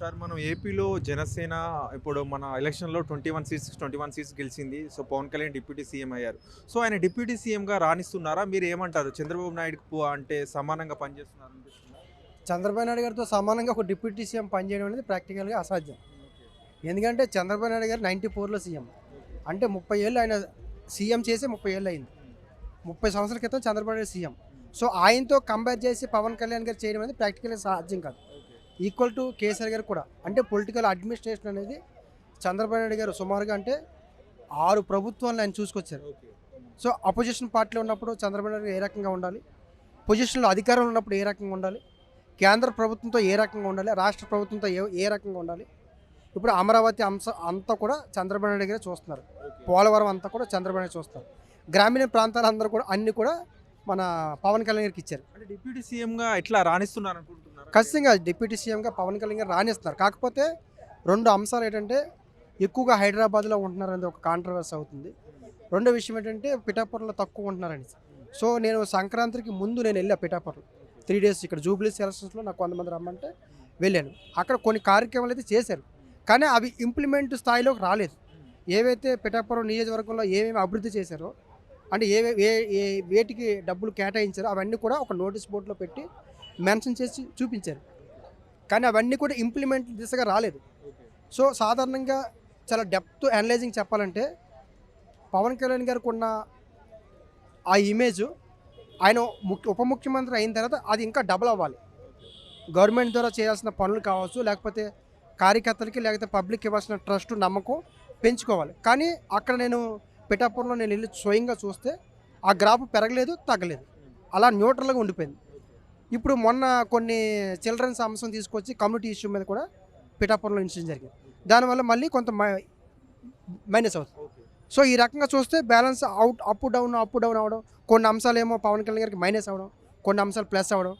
Sir మనం ఏపీలో జనసేన ఇప్పుడు మన ఎలక్షన్లో twenty one seats twenty one seats గెలిచింది. So Pawan Kalyan deputy CM అయ్యారు. సో ఆయన డిప్యూటీ సీఎంగా రాణిస్తున్నారా? మీరు ఏమంటారు? చంద్రబాబు నాయుడుకు పో- అంటే సమానంగా పనిచేస్తున్నారు? చంద్రబాబు నాయుడు గారితో సమానంగా ఒక డిప్యూటీ సీఎం పనిచేయడం అనేది ప్రాక్టికల్గా అసాధ్యం. ఎందుకంటే చంద్రబాబు నాయుడు గారు నైంటీ ఫోర్లో సీఎం. అంటే ముప్పై ఏళ్ళు ఆయన సీఎం చేసి ముప్పై ఏళ్ళు అయింది. ముప్పై సంవత్సరాల క్రితం చంద్రబాబు నాయుడు సీఎం. సో ఆయనతో కంపేర్ చేసి పవన్ కళ్యాణ్ గారు చేయడం అనేది ప్రాక్టికల్గా సాధ్యం కాదు. ఈక్వల్ టు కేసీఆర్ గారు కూడా. అంటే పొలిటికల్ అడ్మినిస్ట్రేషన్ అనేది చంద్రబాబు నాయుడు గారు సుమారుగా అంటే ఆరు ప్రభుత్వాలను ఆయన చూసుకొచ్చారు. సో అపోజిషన్ పార్టీలో ఉన్నప్పుడు చంద్రబాబు నాయుడు ఏ రకంగా ఉండాలి? పొజిషన్లో అధికారంలో ఉన్నప్పుడు ఏ రకంగా ఉండాలి? కేంద్ర ప్రభుత్వంతో ఏ రకంగా ఉండాలి? రాష్ట్ర ప్రభుత్వంతో ఏ ఏ రకంగా ఉండాలి? ఇప్పుడు అమరావతి అంశ అంతా కూడా చంద్రబాబు నాయుడు గారే చూస్తున్నారు. పోలవరం అంతా కూడా చంద్రబాబు నాయుడు చూస్తారు. గ్రామీణ ప్రాంతాలందరూ కూడా అన్ని కూడా మన పవన్ కళ్యాణ్ గారికి ఇచ్చారు. అంటే డిప్యూటీ సీఎంగా ఎట్లా రాణిస్తున్నారు అనుకుంటున్నారు ఖచ్చితంగా డిప్యూటీ సీఎంగా పవన్ కళ్యాణ్ గారు రాణిస్తున్నారు. కాకపోతే రెండు అంశాలు ఏంటంటే ఎక్కువగా హైదరాబాద్లో ఉంటున్నారు అనేది ఒక కాంట్రవర్సీ అవుతుంది. రెండో విషయం ఏంటంటే పిఠాపురంలో తక్కువ ఉంటున్నారని. సో నేను సంక్రాంతికి ముందు నేను వెళ్ళా పిఠాపురం. త్రీ డేస్ ఇక్కడ జూబ్లీ సెలక్షన్స్లో నాకు కొంతమంది రమ్మంటే వెళ్ళాను. అక్కడ కొన్ని కార్యక్రమాలు అయితే చేశారు. కానీ అవి ఇంప్లిమెంట్ స్థాయిలోకి రాలేదు. ఏవైతే పిఠాపురం నియోజకవర్గంలో ఏమేమి అభివృద్ధి చేశారో అంటే ఏ ఏ వేటికి డబ్బులు కేటాయించారో అవన్నీ కూడా ఒక నోటీస్ బోర్డులో పెట్టి మెన్షన్ చేసి చూపించారు. కానీ అవన్నీ కూడా ఇంప్లిమెంట్ దిశగా రాలేదు. సో సాధారణంగా చాలా డెప్త్ అనలైజింగ్ చెప్పాలంటే పవన్ కళ్యాణ్ గారికి ఉన్న ఆ ఇమేజ్ ఆయన ముఖ్య ఉప ముఖ్యమంత్రి అయిన తర్వాత అది ఇంకా డబుల్ అవ్వాలి. గవర్నమెంట్ ద్వారా చేయాల్సిన పనులు కావచ్చు లేకపోతే కార్యకర్తలకి లేకపోతే పబ్లిక్ ఇవ్వాల్సిన ట్రస్ట్ నమ్మకం పెంచుకోవాలి. కానీ అక్కడ నేను పిఠాపురంలో నేను వెళ్ళి స్వయంగా చూస్తే ఆ గ్రాఫ్ పెరగలేదు తగ్గలేదు. అలా న్యూట్రల్గా ఉండిపోయింది. ఇప్పుడు మొన్న కొన్ని చిల్డ్రన్స్ అంశం తీసుకొచ్చి కమ్యూనిటీ ఇష్యూ మీద కూడా పిఠాపురంలో ఇన్సిడెంట్ జరిగింది. దానివల్ల మళ్ళీ కొంత మైనస్ అవుతుంది. సో ఈ రకంగా చూస్తే balance out up down up down అవ్వడం కొన్ని అంశాలు ఏమో పవన్ కళ్యాణ్ గారికి మైనస్ అవ్వడం కొన్ని అంశాలు ప్లస్ అవ్వడం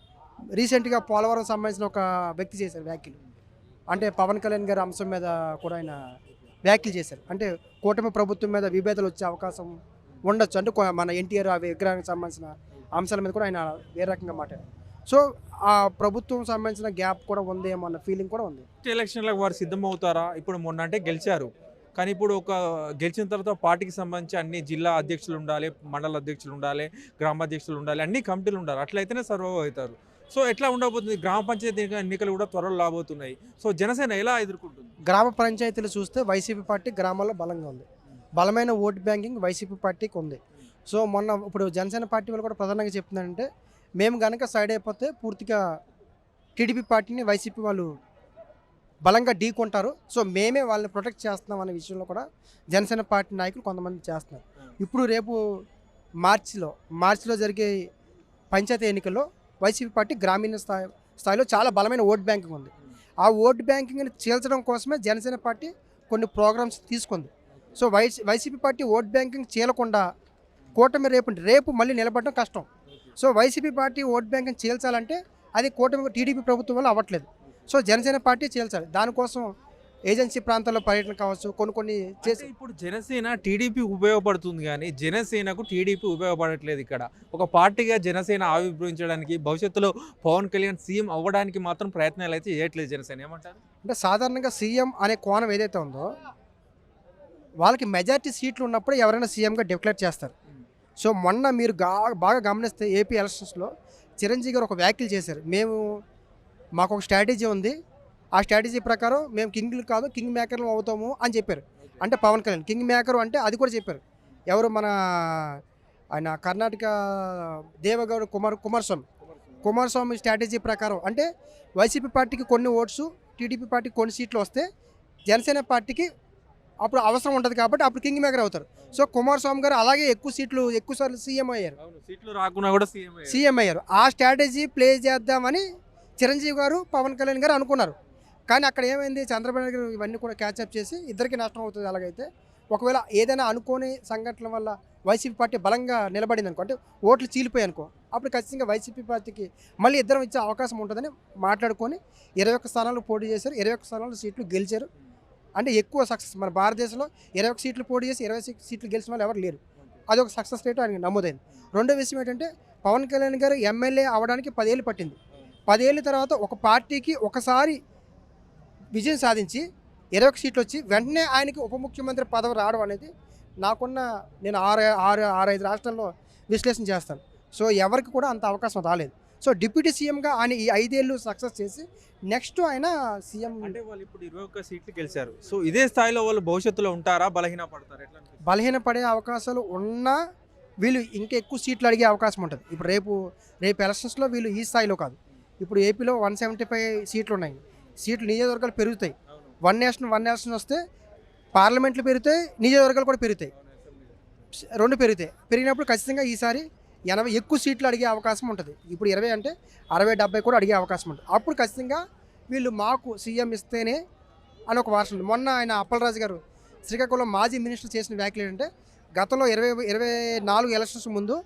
రీసెంట్గా పోలవరం సంబంధించిన ఒక వ్యక్తి చేశారు వ్యాఖ్యలు. అంటే పవన్ కళ్యాణ్ గారి అంశం మీద కూడా ఆయన వ్యాఖ్యలు చేశారు. అంటే కూటమి ప్రభుత్వం మీద విభేదాలు వచ్చే అవకాశం ఉండొచ్చు. అంటే మన ఎన్టీఆర్ ఆ విగ్రహానికి సంబంధించిన అంశాల మీద కూడా ఆయన వేరే రకంగా మాట్లాడారు. సో ఆ ప్రభుత్వం సంబంధించిన గ్యాప్ కూడా ఉందేమో అన్న ఫీలింగ్ కూడా ఉంది? ఎలక్షన్లకు వారు సిద్ధమవుతారా? ఇప్పుడు మొన్న అంటే గెలిచారు. కానీ ఇప్పుడు ఒక గెలిచిన తర్వాత పార్టీకి సంబంధించి అన్ని జిల్లా అధ్యక్షులు ఉండాలి మండల అధ్యక్షులు ఉండాలి గ్రామ అధ్యక్షులు ఉండాలి అన్ని కమిటీలు ఉండాలి. అట్లయితేనే సర్వైవ్ అవుతారు. సో ఎట్లా ఉండబోతుంది? గ్రామ పంచాయతీ ఎన్నికలు కూడా త్వరలో రాబోతున్నాయి. సో జనసేన ఎలా ఎదుర్కొంటుంది? గ్రామ పంచాయతీలు చూస్తే వైసీపీ పార్టీ గ్రామాల్లో బలంగా ఉంది. బలమైన ఓట్ బ్యాంకింగ్ వైసీపీ పార్టీకి ఉంది. సో మొన్న ఇప్పుడు జనసేన పార్టీ వాళ్ళు కూడా ప్రధానంగా చెప్తున్నారంటే మేము కనుక సైడ్ అయిపోతే పూర్తిగా టీడీపీ పార్టీని వైసీపీ వాళ్ళు బలంగా ఢీకొంటారు సో మేమే వాళ్ళని ప్రొటెక్ట్ చేస్తున్నాం అనే విషయంలో కూడా జనసేన పార్టీ నాయకులు కొంతమంది చేస్తున్నారు. ఇప్పుడు రేపు మార్చిలో మార్చిలో జరిగే పంచాయతీ ఎన్నికల్లో వైసీపీ పార్టీ గ్రామీణ స్థాయి స్థాయిలో చాలా బలమైన ఓట్ బ్యాంకింగ్ ఉంది. ఆ ఓట్ బ్యాంకింగ్ని చీల్చడం కోసమే జనసేన పార్టీ కొన్ని ప్రోగ్రామ్స్ తీసుకుంది. So YC YCP party vote banking చీలకుండా కూటమి రేపు రేపు మళ్ళీ నిలబడడం కష్టం. So YCP party vote banking చీల్చాలంటే అది కూటమి టీడీపీ ప్రభుత్వం వల్ల అవ్వట్లేదు. సో జనసేన పార్టీ చీల్చాలి. దానికోసం ఏజెన్సీ ప్రాంతాల్లో పర్యటన కావచ్చు కొన్ని కొన్ని చేసి ఇప్పుడు జనసేన టీడీపీ ఉపయోగపడుతుంది కానీ జనసేనకు టీడీపీ ఉపయోగపడట్లేదు ఇక్కడ. ఒక పార్టీగా జనసేన ఆవిర్భవించడానికి భవిష్యత్తులో పవన్ కళ్యాణ్ సీఎం అవ్వడానికి మాత్రం ప్రయత్నాలు అయితే చేయట్లేదు జనసేన. ఏమంటారు? అంటే సాధారణంగా సీఎం అనే కోణం ఏదైతే ఉందో వాళ్ళకి మెజారిటీ సీట్లు ఉన్నప్పుడు ఎవరైనా సీఎంగా డిక్లేర్ చేస్తారు. సో మొన్న మీరు బాగా గమనిస్తే ఏపీ ఎలక్షన్స్లో చిరంజీవి గారు ఒక వ్యాఖ్యలు చేశారు. మేము మాకు ఒక స్ట్రాటజీ ఉంది. ఆ స్ట్రాటజీ ప్రకారం మేము కింగ్లు కాదు కింగ్ మేకర్లు అవుతాము అని చెప్పారు. అంటే పవన్ కళ్యాణ్. కింగ్ మేకర్ అంటే అది కూడా చెప్పారు. ఎవరు మన ఆయన కర్ణాటక దేవగౌడ కుమార్ కుమారస్వామి. కుమారస్వామి స్ట్రాటజీ ప్రకారం అంటే వైసీపీ పార్టీకి కొన్ని ఓట్స్ టీడీపీ పార్టీకి కొన్ని సీట్లు వస్తే జనసేన పార్టీకి అప్పుడు అవసరం ఉంటుంది కాబట్టి అప్పుడు కింగ్ మేకర్ అవుతారు. సో కుమారస్వామి గారు అలాగే ఎక్కువ సీట్లు ఎక్కువ సార్లు సీఎం అయ్యారు. సీట్లు రాకున్నా కూడా సీఎం అయ్యారు. ఆ స్ట్రాటజీ ప్లే చేద్దామని చిరంజీవి గారు పవన్ కళ్యాణ్ గారు అనుకున్నారు. కానీ అక్కడ ఏమైంది? చంద్రబాబు నాయుడు గారు ఇవన్నీ కూడా క్యాచప్ చేసి ఇద్దరికి నష్టం అవుతుంది అలాగైతే. ఒకవేళ ఏదైనా అనుకోని సంఘటనల వల్ల వైసీపీ పార్టీ బలంగా నిలబడింది అనుకో అంటే ఓట్లు చీలిపోయాయి అనుకో అప్పుడు ఖచ్చితంగా వైసీపీ పార్టీకి మళ్ళీ ఇద్దరం ఇచ్చే అవకాశం ఉంటుందని మాట్లాడుకొని ఇరవై ఒక్క స్థానాలు పోటీ చేశారు. ఇరవై ఒక్క స్థానాలు సీట్లు గెలిచారు. అంటే ఎక్కువ సక్సెస్ మన భారతదేశంలో ఇరవై ఒక్క సీట్లు పోటీ చేసి ఇరవై సీట్లు గెలిచిన వాళ్ళు ఎవరు లేరు. అది ఒక సక్సెస్ రేట్ ఆయనకి నమోదైంది. రెండో విషయం ఏంటంటే పవన్ కళ్యాణ్ గారు ఎమ్మెల్యే అవడానికి పదేళ్ళు పట్టింది. పదేళ్ళ తర్వాత ఒక పార్టీకి ఒకసారి విజయం సాధించి ఇరవై ఒక సీట్లు వచ్చి వెంటనే ఆయనకి ఉప ముఖ్యమంత్రి పదవి రావడం అనేది నాకున్న నేను ఆరు ఆరు ఆరు ఐదు రాష్ట్రాల్లో విశ్లేషణ చేస్తాను. సో ఎవరికి కూడా అంత అవకాశం రాలేదు. సో డిప్యూటీ సీఎంగా ఆయన ఈ ఐదేళ్ళు సక్సెస్ చేసి నెక్స్ట్ ఆయన సీఎం అంటే వాళ్ళు ఇప్పుడు ఇరవై ఒక్క సీట్లు గెలిచారు. సో ఇదే స్థాయిలో వాళ్ళు భవిష్యత్తులో ఉంటారా? బలహీన పడతారా? ఎట్లా అనిపిస్తుంది? బలహీనపడే అవకాశాలు ఉన్నా వీళ్ళు ఇంకా ఎక్కువ సీట్లు అడిగే అవకాశం ఉంటుంది. ఇప్పుడు రేపు రేపు ఎలక్షన్స్లో వీళ్ళు ఈ స్థాయిలో కాదు. ఇప్పుడు ఏపీలో వన్ సెవెంటీ ఫైవ్ సీట్లు ఉన్నాయి. సీట్లు నియోజకవర్గాలు పెరుగుతాయి. వన్ నేషన్ వన్ నేషన్ వస్తే పార్లమెంట్లు పెరుగుతాయి నియోజకవర్గాలు కూడా పెరుగుతాయి. రెండు పెరుగుతాయి. పెరిగినప్పుడు ఖచ్చితంగా ఈసారి ఎనభై ఎక్కువ సీట్లు అడిగే అవకాశం ఉంటుంది. ఇప్పుడు ఇరవై అంటే అరవై డెబ్బై కూడా అడిగే అవకాశం ఉంటుంది. అప్పుడు ఖచ్చితంగా వీళ్ళు మాకు సీఎం ఇస్తేనే అని ఒక వార్త ఉంది మొన్న ఆయన అప్పలరాజు గారు శ్రీకాకుళం మాజీ మినిస్టర్ చేసిన వ్యాఖ్యలు ఏంటంటే గతంలో ఇరవై ఇరవై నాలుగు ఎలక్షన్స్ ముందు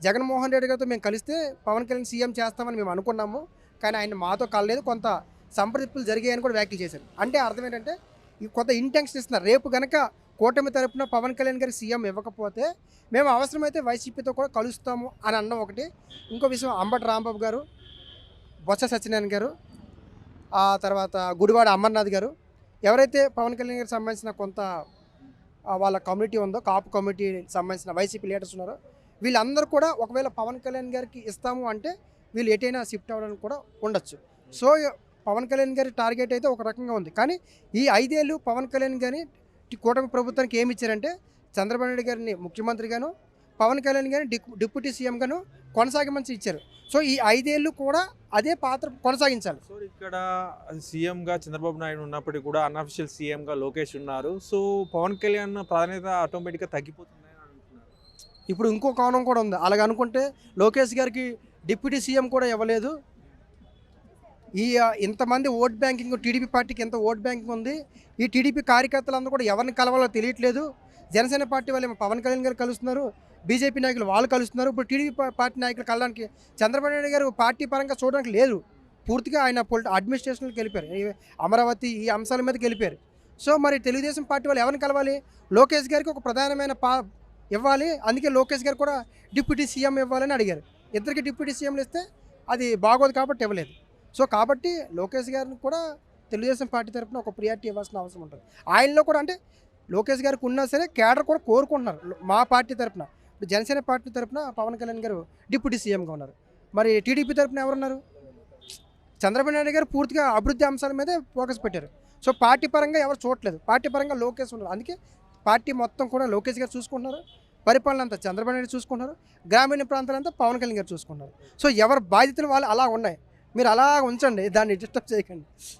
జగన్మోహన్ రెడ్డి గారితో మేము కలిస్తే పవన్ కళ్యాణ్ సీఎం చేస్తామని మేము అనుకున్నాము. కానీ ఆయన మాతో కలలేదు. కొంత సంప్రదింపులు జరిగాయని కూడా వ్యాఖ్యలు చేశారు. అంటే అర్థం ఏంటంటే కొంత ఇంటెన్షన్ ఇస్తున్నారు. రేపు కనుక కూటమి తరపున పవన్ కళ్యాణ్ గారి సీఎం ఇవ్వకపోతే మేము అవసరమైతే వైసీపీతో కూడా కలుస్తాము అని అన్నం ఒకటి. ఇంకో విషయం అంబటి రాంబాబు గారు బొత్స సత్యనారాయణ గారు ఆ తర్వాత గుడివాడ అమర్నాథ్ గారు ఎవరైతే పవన్ కళ్యాణ్ గారికి సంబంధించిన కొంత వాళ్ళ కమ్యూనిటీ ఉందో కాపు కమ్యూనిటీ సంబంధించిన వైసీపీ లీడర్స్ ఉన్నారో వీళ్ళందరూ కూడా ఒకవేళ పవన్ కళ్యాణ్ గారికి ఇస్తాము అంటే వీళ్ళు ఎటైనా షిఫ్ట్ అవ్వడానికి కూడా ఉండొచ్చు. సో పవన్ కళ్యాణ్ గారి టార్గెట్ అయితే ఒక రకంగా ఉంది. కానీ ఈ ఐదేళ్ళు పవన్ కళ్యాణ్ గారిని కూటమి ప్రభుత్వానికి ఏమి ఇచ్చారంటే చంద్రబాబు నాయుడు గారిని ముఖ్యమంత్రిగాను పవన్ కళ్యాణ్ గారిని డిప్- డిప్యూటీ సీఎంగాను కొనసాగమని ఇచ్చారు. సో ఈ ఐదేళ్ళు కూడా అదే పాత్ర కొనసాగించాలి. సో ఇక్కడ సీఎం గా చంద్రబాబు నాయుడు ఉన్నప్పటికీ కూడా అన్అఫిషియల్ సీఎం గా లోకేష్ ఉన్నారు. సో పవన్ కళ్యాణ్ ప్రాధాన్యత ఆటోమేటిక్గా తగ్గిపోతుంది ఇప్పుడు ఇంకో కారణం కూడా ఉంది. అలాగ అనుకుంటే లోకేష్ గారికి డిప్యూటీ సీఎం కూడా ఇవ్వలేదు. ఈ ఇంతమంది ఓట్ బ్యాంకింగ్ టీడీపీ పార్టీకి ఎంత ఓట్ బ్యాంకింగ్ ఉంది ఈ టీడీపీ కార్యకర్తలందరూ కూడా ఎవరిని కలవాలో తెలియట్లేదు. జనసేన పార్టీ వాళ్ళు పవన్ కళ్యాణ్ గారు కలుస్తున్నారు బీజేపీ నాయకులు వాళ్ళు కలుస్తున్నారు. ఇప్పుడు టీడీపీ పార్టీ నాయకులు కలడానికి చంద్రబాబు నాయుడు గారు పార్టీ పరంగా చూడడానికి లేదు. పూర్తిగా ఆయన పొలిటి అడ్మినిస్ట్రేషన్కి వెళ్ళిపోయారు. అమరావతి ఈ అంశాల మీదకి వెళ్ళిపోయారు. సో మరి తెలుగుదేశం పార్టీ వాళ్ళు ఎవరిని కలవాలి? లోకేష్ గారికి ఒక ప్రధానమైన పా ఇవ్వాలి. అందుకే లోకేష్ గారు కూడా డిప్యూటీ సీఎం ఇవ్వాలని అడిగారు. ఇద్దరికి డిప్యూటీ సీఎంలు ఇస్తే అది బాగోదు కాబట్టి ఇవ్వలేదు. సో కాబట్టి లోకేష్ గారిని కూడా తెలుగుదేశం పార్టీ తరపున ఒక ప్రియారిటీ ఇవ్వాల్సిన అవసరం ఉంటుంది. ఆయనలో కూడా అంటే లోకేష్ గారికి ఉన్నా సరే కేడర్ కూడా కోరుకుంటున్నారు. మా పార్టీ తరపున ఇప్పుడు జనసేన పార్టీ తరపున పవన్ కళ్యాణ్ గారు డిప్యూటీ సీఎంగా ఉన్నారు. మరి టీడీపీ తరపున ఎవరున్నారు? చంద్రబాబు నాయుడు గారు పూర్తిగా అభివృద్ధి అంశాల మీదే ఫోకస్ పెట్టారు. సో పార్టీ పరంగా ఎవరు చూడట్లేదు. పార్టీ పరంగా లోకేష్ ఉన్నారు. అందుకే పార్టీ మొత్తం కూడా లోకేష్ గారు చూసుకుంటున్నారు. పరిపాలన అంతా చంద్రబాబు నాయుడు చూసుకుంటున్నారు. గ్రామీణ ప్రాంతాలంతా పవన్ కళ్యాణ్ గారు చూసుకుంటున్నారు. సో ఎవరి బాధ్యతలు వాళ్ళు అలా ఉన్నాయి. మీరు అలా ఉంచండి దాన్ని డిస్టర్బ్ చేయకండి.